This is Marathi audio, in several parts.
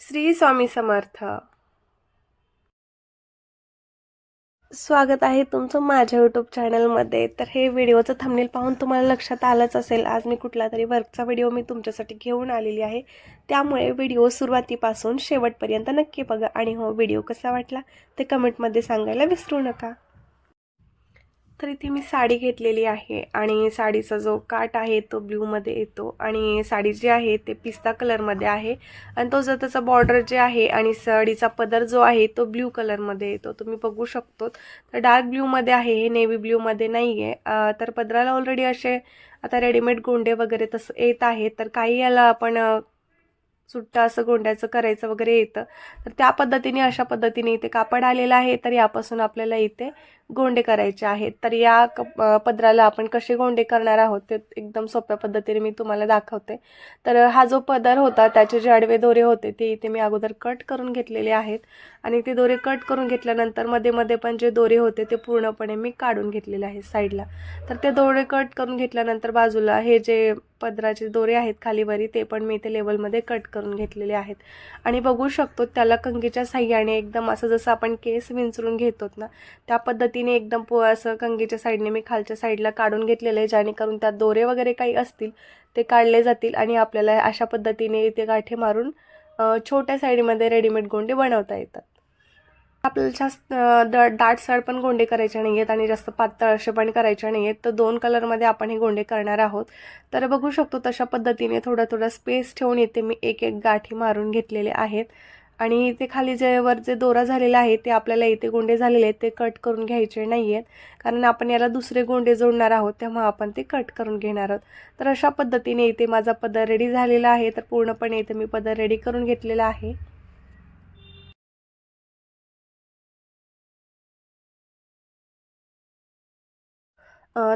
श्री स्वामी समर्थ. स्वागत आहे तुमचं माझ्या यूट्यूब चॅनलमध्ये तर हे व्हिडिओचं थंबनेल पाहून तुम्हाला लक्षात आलंच असेल आज मी कुठला तरी वर्कचा व्हिडिओ मी तुमच्यासाठी घेऊन आलेली आहे. त्यामुळे व्हिडिओ सुरुवातीपासून शेवटपर्यंत नक्की बघा. आणि हो व्हिडिओ कसा वाटला ते कमेंटमध्ये सांगायला विसरू नका. तर इथे मी साडी घेतलेली आहे आणि साडीचा जो काट आहे तो ब्ल्यूमध्ये येतो आणि साडी जी आहे ते पिस्ता कलरमध्ये आहे आणि तो जर त्याचा बॉर्डर जे आहे आणि साडीचा पदर जो आहे तो ब्ल्यू कलरमध्ये येतो. तुम्ही बघू शकतो तर डार्क ब्ल्यूमध्ये आहे हे नेव्ही ब्ल्यूमध्ये नाही आहे तर पदराला ऑलरेडी असे आता रेडीमेड गोंडे वगैरे तसं येत आहे तर काही याला आपण सुट्टा असं गोंड्याचं करायचं वगैरे येतं. तर त्या पद्धतीने अशा पद्धतीने इथे कापड आलेलं आहे. तर यापासून आपल्याला इथे गोंडे करायचे आहेत. तर या क पदराला आपण कसे गोंडे करणार आहोत ते एकदम सोप्या पद्धतीने मी तुम्हाला दाखवते. तर हा जो पदर होता त्याचे जे आडवे दोरे होते ते इथे मी अगोदर कट करून घेतलेले आहेत. आणि ते दोरे कट करून घेतल्यानंतरमध्ये मध्ये पण जे दोरे होते ते पूर्णपणे मी काढून घेतलेले आहे साईडला. तर ते दोरे कट करून घेतल्यानंतर बाजूला हे जे पदराचे दोरे आहेत खालीवरी ते पण मी इथे लेवलमध्ये कट करून घेतलेले आहेत. आणि बघू शकतो त्याला कंगीच्या साह्याने एकदम असं जसं आपण केस विंचरून घेतो ना त्या पद्धतीने एकदम पो असं कंगीच्या साईडने मी खालच्या साईडला काढून घेतलेलं आहे जेणेकरून त्यात दोरे वगैरे काही असतील ते काढले जातील आणि आपल्याला अशा पद्धतीने इथे गाठे मारून छोट्या साईडमध्ये रेडीमेड गोंडे बनवता येतात. आपल्याला जास्त अ, द पण गोंडे करायचे नाही आहेत आणि जास्त पातळ असे पण करायचे नाही आहेत तर दोन कलरमध्ये आपण हे गोंडे करणार आहोत. तर बघू शकतो तशा पद्धतीने थोडा थोडा स्पेस ठेवून येते मी एक एक गाठी मारून घेतलेले आहेत. आणि इथे खाली जे वर जे दोरा झालेला आहे ते आपल्याला इथे गोंडे झालेले आहेत ते कट करून घ्यायचे नाही आहेत कारण आपण याला दुसरे गोंडे जोडणार आहोत तेव्हा आपण ते कट करून घेणार आहोत. तर अशा पद्धतीने इथे माझा पदर रेडी झालेला आहे. तर पूर्णपणे इथे मी पदर रेडी करून घेतलेला आहे.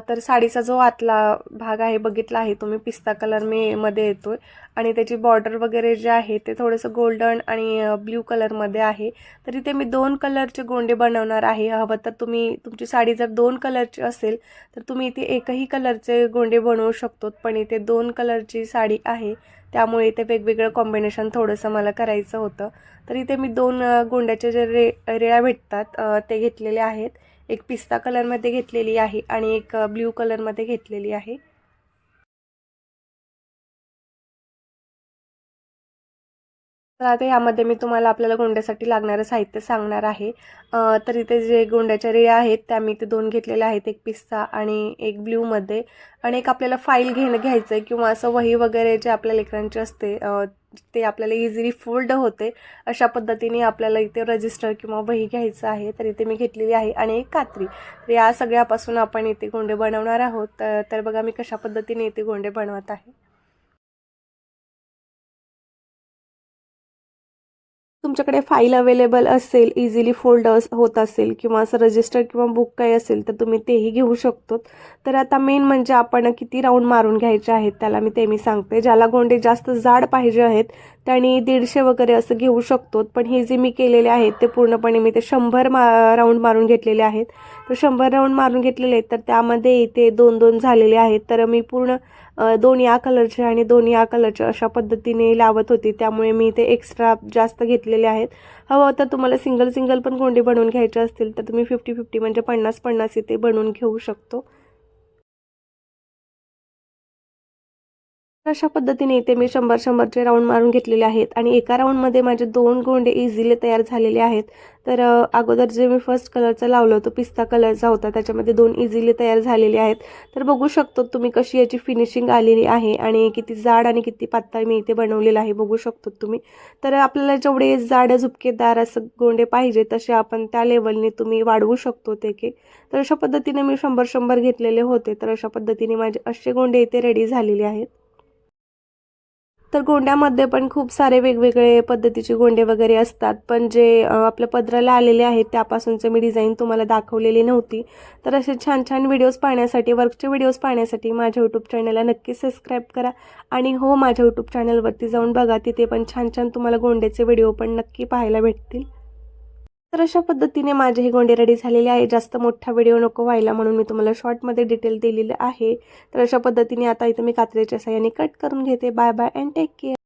तर साडीचा जो आतला भाग आहे बघितला आहे तुम्ही पिस्ता कलर मी मध्ये येतोय. आणि त्याची बॉर्डर वगैरे जे आहे ते थोडंसं गोल्डन आणि ब्ल्यू कलरमध्ये आहे. तर इथे मी दोन कलरचे गोंडे बनवणार आहे. हवं तर तुम्ही तुमची साडी जर दोन कलरची असेल तर तुम्ही इथे एकही कलरचे गोंडे बनवू शकतो. पण इथे दोन कलरची साडी आहे. त्यामुळे इथे वेगवेगळं कॉम्बिनेशन थोडंसं मला करायचं होतं. तर इथे मी दोन गोंड्याचे जे रे रेळ्या भेटतात ते घेतलेले आहेत. एक पिस्ता कलरमध्ये घेतलेली आहे आणि एक ब्ल्यू कलरमध्ये घेतलेली आहे. तर आता यामध्ये मी तुम्हाला आपल्याला गोंड्यासाठी लागणारं साहित्य सांगणार आहे. तर इथे जे गोंड्याच्या रेळ्या आहेत त्या मी इथे दोन घेतलेल्या आहेत एक पिस्ता आणि एक ब्ल्यूमध्ये. आणि एक आपल्याला फाईल घेणं घ्यायचं आहे किंवा असं वही वगैरे जे आपल्या लेकरांची असते ते आपल्याला इझिली फोल्ड होते. अशा पद्धतीने आपल्याला इथे रजिस्टर किंवा वही घ्यायचं आहे तर इथे मी घेतलेली आहे आणि एक कात्री. तर या सगळ्यापासून आपण इथे गोंडे बनवणार आहोत. तर बघा मी कशा पद्धतीने इथे गोंडे बनवत आहे. तुमच्याकडे फाईल अवेलेबल असेल इझिली फोल्ड अस होत असेल किंवा असं रजिस्टर किंवा बुक काही असेल तर तुम्ही तेही घेऊ शकतो. तर आता मेन म्हणजे आपण किती राऊंड मारून घ्यायचे आहेत त्याला मी ते मी सांगते. ज्याला गोंडे जास्त जाड पाहिजे आहेत त्यांनी दीडशे वगैरे असं घेऊ शकतो. पण हे जे मी केलेले आहेत ते पूर्णपणे मी ते शंभर मा राऊंड मारून घेतलेले आहेत. तर शंभर राऊंड मारून घेतलेले आहेत. तर त्यामध्ये इथे दोन दोन झालेले आहेत. तर मी पूर्ण दोन या कलरचे आणि दोन या कलरचे अशा पद्धतीने लावत होती. त्यामुळे मी इथे एक्स्ट्रा जास्त घेतलेले आहेत. हवं तर तुम्हाला सिंगल सिंगल पण कोंडी बनवून घ्यायचे असतील तर तुम्ही फिफ्टी फिफ्टी म्हणजे पन्नास पन्नास इथे बनवून घेऊ शकतो. अशा पद्धतीने इथे मी शंभर शंभरचे राऊंड मारून घेतलेले आहेत. आणि एका राऊंडमध्ये माझे दोन गोंडे इझिली तयार झालेले आहेत. तर अगोदर जे मी फर्स्ट कलरचा लावलं होतं पिस्ता कलरचा होता त्याच्यामध्ये दोन इझिली तयार झालेले आहेत. तर बघू शकतो तुम्ही कशी याची फिनिशिंग आलेली आहे आणि किती जाड आणि किती पातळ मी इथे बनवलेलं आहे बघू शकतो तुम्ही. तर आपल्याला जेवढे जाड झुपकेदार असं गोंडे पाहिजे तसे आपण त्या लेवलने तुम्ही वाढवू शकतो ते की. तर अशा पद्धतीने मी शंभर शंभर घेतलेले होते. तर अशा पद्धतीने माझे असे गोंडे इथे रेडी झालेले आहेत. तर गोंड्यामध्ये पण खूप सारे वेगवेगळे पद्धतीचे गोंडे वगैरे असतात. पण जे आपल्या पदराला आलेले आहेत त्यापासूनचे मी डिझाईन तुम्हाला दाखवलेली नव्हती. तर असे छान छान व्हिडिओज पाहण्यासाठी वर्कचे व्हिडिओज पाहण्यासाठी माझ्या यूट्यूब चॅनलला नक्की सबस्क्राईब करा. आणि हो माझ्या यूट्यूब चॅनलवरती जाऊन बघा तिथे पण छान छान तुम्हाला गोंड्याचे व्हिडिओ पण नक्की पाहायला भेटतील. तर अशा पद्धतीने माझे हे गोंडे रेडी झालेले आहे. जास्त मोठा व्हिडिओ नको व्हायला म्हणून मी तुम्हाला शॉर्टमध्ये डिटेल दिलेलं आहे. तर अशा पद्धतीने आता इथं मी कात्रीच्या साह्याने कट करून घेते. Bye bye and take care